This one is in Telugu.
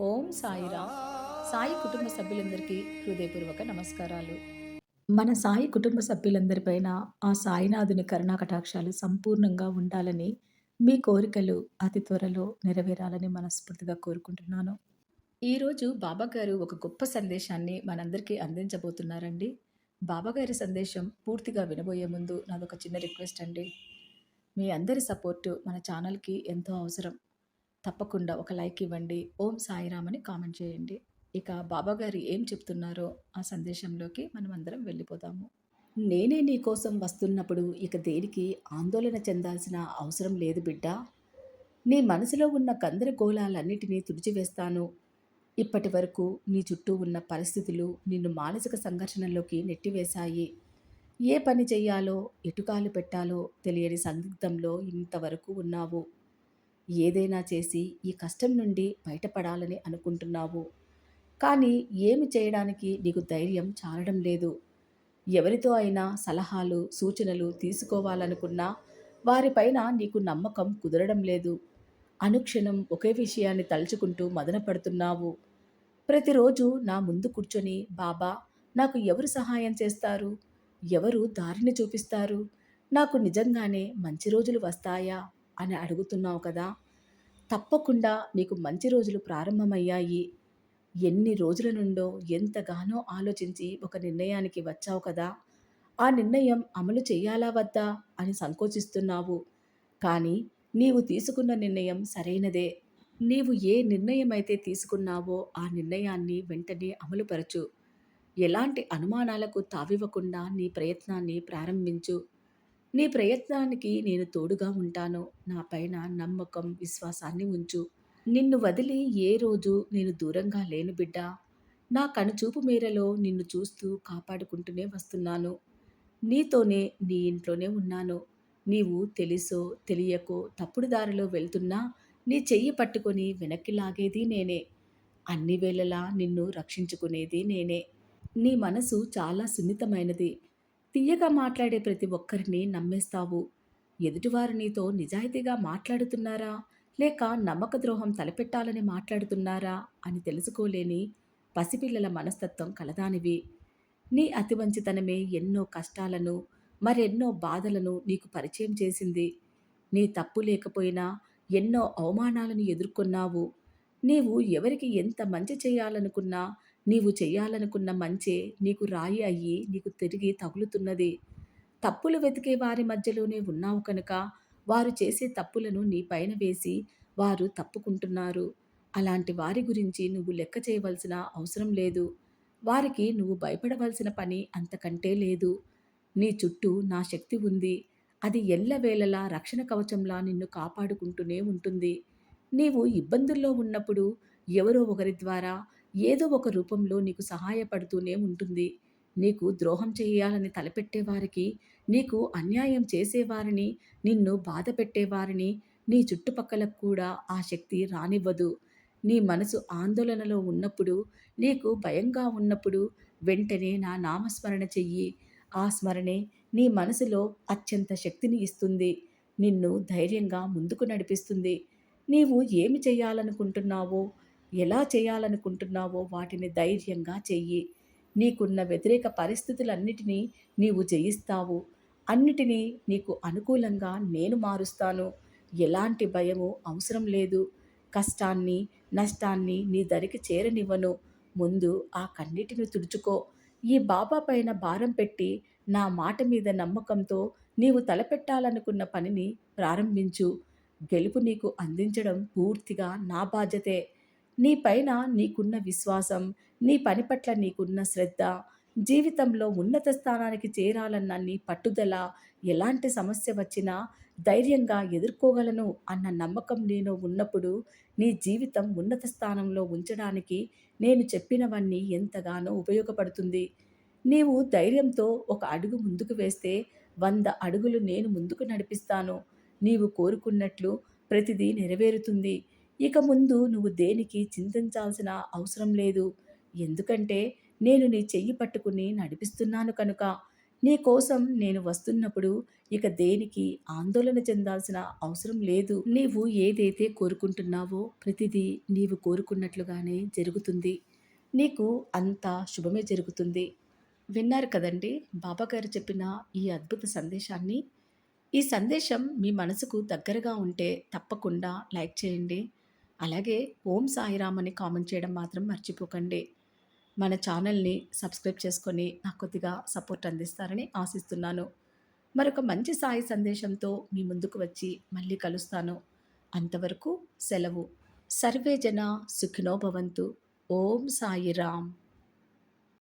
ఓం సాయిరామ్. సాయి కుటుంబ సభ్యులందరికీ హృదయపూర్వక నమస్కారాలు. మన సాయి కుటుంబ సభ్యులందరిపైన ఆ సాయినాథుని కరుణా కటాక్షాలు సంపూర్ణంగా ఉండాలని మీ కోరికలు అతి త్వరలో నెరవేరాలని మనస్ఫూర్తిగా కోరుకుంటున్నాను. ఈరోజు బాబాగారు ఒక గొప్ప సందేశాన్ని మనందరికీ అందించబోతున్నారండి. బాబాగారి సందేశం పూర్తిగా వినబోయే ముందు నాదొక చిన్న రిక్వెస్ట్ అండి. మీ అందరి సపోర్టు మన ఛానల్కి ఎంతో అవసరం. తప్పకుండా ఒక లైక్ ఇవ్వండి. ఓం సాయిరామ్ అని కామెంట్ చేయండి. ఇక బాబా గారు ఏం చెప్తున్నారో ఆ సందేశంలోకి మనం అందరం వెళ్ళిపోతాము. నేనే నీ కోసం వస్తున్నప్పుడు ఇక దేనికి ఆందోళన చెందాల్సిన అవసరం లేదు బిడ్డ. నీ మనసులో ఉన్న గందరగోళాలన్నిటినీ తుడిచివేస్తాను. ఇప్పటి వరకు నీ చుట్టూ ఉన్న పరిస్థితులు నిన్ను మానసిక సంఘర్షణలోకి నెట్టివేశాయి. ఏ పని చెయ్యాలో ఎటుకాలు పెట్టాలో తెలియని సందిగ్ధంలో ఇంతవరకు ఉన్నావు. ఏదైనా చేసి ఈ కష్టం నుండి బయటపడాలని అనుకుంటున్నావు. కానీ ఏమి చేయడానికి నీకు ధైర్యం చాలడం లేదు. ఎవరితో అయినా సలహాలు సూచనలు తీసుకోవాలనుకున్నా వారిపైన నీకు నమ్మకం కుదరడం లేదు. అనుక్షణం ఒకే విషయాన్ని తలుచుకుంటూ మదనపడుతున్నావు. ప్రతిరోజు నా ముందు కూర్చొని బాబా నాకు ఎవరు సహాయం చేస్తారు? ఎవరు దారిని చూపిస్తారు? నాకు నిజంగానే మంచి రోజులు వస్తాయా? అని అడుగుతున్నావు కదా. తప్పకుండా నీకు మంచి రోజులు ప్రారంభమయ్యాయి. ఎన్ని రోజుల నుండో ఎంతగానో ఆలోచించి ఒక నిర్ణయానికి వచ్చావు కదా. ఆ నిర్ణయం అమలు చేయాలా వద్దా అని సంకోచిస్తున్నావు. కానీ నీవు తీసుకున్న నిర్ణయం సరైనదే. నీవు ఏ నిర్ణయం అయితే తీసుకున్నావో ఆ నిర్ణయాన్ని వెంటనే అమలుపరచు. ఎలాంటి అనుమానాలకు తావివ్వకుండా నీ ప్రయత్నాన్ని ప్రారంభించు. నీ ప్రయత్నానికి నేను తోడుగా ఉంటాను. నా పైన నమ్మకం విశ్వాసాన్ని ఉంచు. నిన్ను వదిలి ఏ రోజు నేను దూరంగా లేను బిడ్డ. నా కనుచూపు మేరలో నిన్ను చూస్తూ కాపాడుకుంటూనే వస్తున్నాను. నీతోనే నీ ఇంట్లోనే ఉన్నాను. నీవు తెలుసో తెలియకో తప్పుడు దారిలో వెళ్తున్నా నీ చెయ్యి పట్టుకొని వెనక్కి లాగేది నేనే. అన్ని వేళలా నిన్ను రక్షించుకునేది నేనే. నీ మనసు చాలా సున్నితమైనది. తీయగా మాట్లాడే ప్రతి ఒక్కరిని నమ్మేస్తావు? ఎదుటివారు నీతో నిజాయితీగా మాట్లాడుతున్నారా? లేక నమ్మక ద్రోహం తలపెట్టాలని మాట్లాడుతున్నారా? అని తెలుసుకోలేని పసిపిల్లల మనస్తత్వం కలదానివి. నీ అతివంచితనమే ఎన్నో కష్టాలను మరెన్నో బాధలను నీకు పరిచయం చేసింది. నీ తప్పు లేకపోయినా ఎన్నో అవమానాలను ఎదుర్కొన్నావు. నీవు ఎవరికి ఎంత మంచి చేయాలనుకున్నా నీవు చేయాలనుకున్న మంచే నీకు రాయి అయ్యి నీకు తిరిగి తగులుతున్నది. తప్పులు వెతికే వారి మధ్యలోనే ఉన్నావు కనుక వారు చేసే తప్పులను నీ పైన వేసి వారు తప్పుకుంటున్నారు. అలాంటి వారి గురించి నువ్వు లెక్క చేయవలసిన అవసరం లేదు. వారికి నువ్వు భయపడవలసిన పని అంతకంటే లేదు. నీ చుట్టూ నా శక్తి ఉంది. అది ఎల్లవేళలా రక్షణ కవచంలా నిన్ను కాపాడుకుంటూనే ఉంటుంది. నీవు ఇబ్బందుల్లో ఉన్నప్పుడు ఎవరో ఒకరి ద్వారా ఏదో ఒక రూపంలో నీకు సహాయపడుతూనే ఉంటుంది. నీకు ద్రోహం చేయాలని తలపెట్టేవారికి నీకు అన్యాయం చేసేవారిని నిన్ను బాధ పెట్టేవారిని నీ చుట్టుపక్కలకు కూడా ఆ శక్తి రానివ్వదు. నీ మనసు ఆందోళనలో ఉన్నప్పుడు నీకు భయంగా ఉన్నప్పుడు వెంటనే నా నామస్మరణ చెయ్యి. ఆ స్మరణే నీ మనసులో అత్యంత శక్తిని ఇస్తుంది. నిన్ను ధైర్యంగా ముందుకు నడిపిస్తుంది. నీవు ఏమి చేయాలనుకుంటున్నావో ఎలా చేయాలనుకుంటున్నావో వాటిని ధైర్యంగా చెయ్యి. నీకున్న వ్యతిరేక పరిస్థితులన్నిటినీ నీవు జయిస్తావు. అన్నిటినీ నీకు అనుకూలంగా నేను మారుస్తాను. ఎలాంటి భయము అవసరం లేదు. కష్టాన్ని నష్టాన్ని నీ దరికి చేరనివ్వను. ముందు ఆ కన్నిటిని తుడుచుకో. ఈ బాబా పైన భారం పెట్టి నా మాట మీద నమ్మకంతో నీవు తలపెట్టాలనుకున్న పనిని ప్రారంభించు. గెలుపు నీకు అందించడం పూర్తిగా నా బాధ్యతే. నీ పైన నీకున్న విశ్వాసం నీ పని పట్ల నీకున్న శ్రద్ధ జీవితంలో ఉన్నత స్థానానికి చేరాలన్న నీ పట్టుదల ఎలాంటి సమస్య వచ్చినా ధైర్యంగా ఎదుర్కోగలను అన్న నమ్మకం నేను ఉన్నప్పుడు నీ జీవితం ఉన్నత స్థానంలో ఉంచడానికి నేను చెప్పినవన్నీ ఎంతగానో ఉపయోగపడుతుంది. నీవు ధైర్యంతో ఒక అడుగు ముందుకు వేస్తే వంద అడుగులు నేను ముందుకు నడిపిస్తాను. నీవు కోరుకున్నట్లు ప్రతిదీ నెరవేరుతుంది. ఇక ముందు నువ్వు దేనికి చింతించాల్సిన అవసరం లేదు. ఎందుకంటే నేను నీ చెయ్యి పట్టుకుని నడిపిస్తున్నాను కనుక. నీ కోసం నేను వస్తున్నప్పుడు ఇక దేనికి ఆందోళన చెందాల్సిన అవసరం లేదు. నీవు ఏదైతే కోరుకుంటున్నావో ప్రతిదీ నీవు కోరుకున్నట్లుగానే జరుగుతుంది. నీకు అంతా శుభమే జరుగుతుంది. విన్నారు కదండి బాబాగారు చెప్పిన ఈ అద్భుత సందేశాన్ని. ఈ సందేశం మీ మనసుకు దగ్గరగా ఉంటే తప్పకుండా లైక్ చేయండి. అలాగే ఓం సాయిరామ్ అని కామెంట్ చేయడం మాత్రం మర్చిపోకండి. మన ఛానల్ని సబ్స్క్రైబ్ చేసుకొని నాకు కొద్దిగా సపోర్ట్ అందిస్తారని ఆశిస్తున్నాను. మరొక మంచి సాయి సందేశంతో మీ ముందుకు వచ్చి మళ్ళీ కలుస్తాను. అంతవరకు సెలవు. సర్వే జన సుఖినోభవంతు ఓం సాయిరామ్.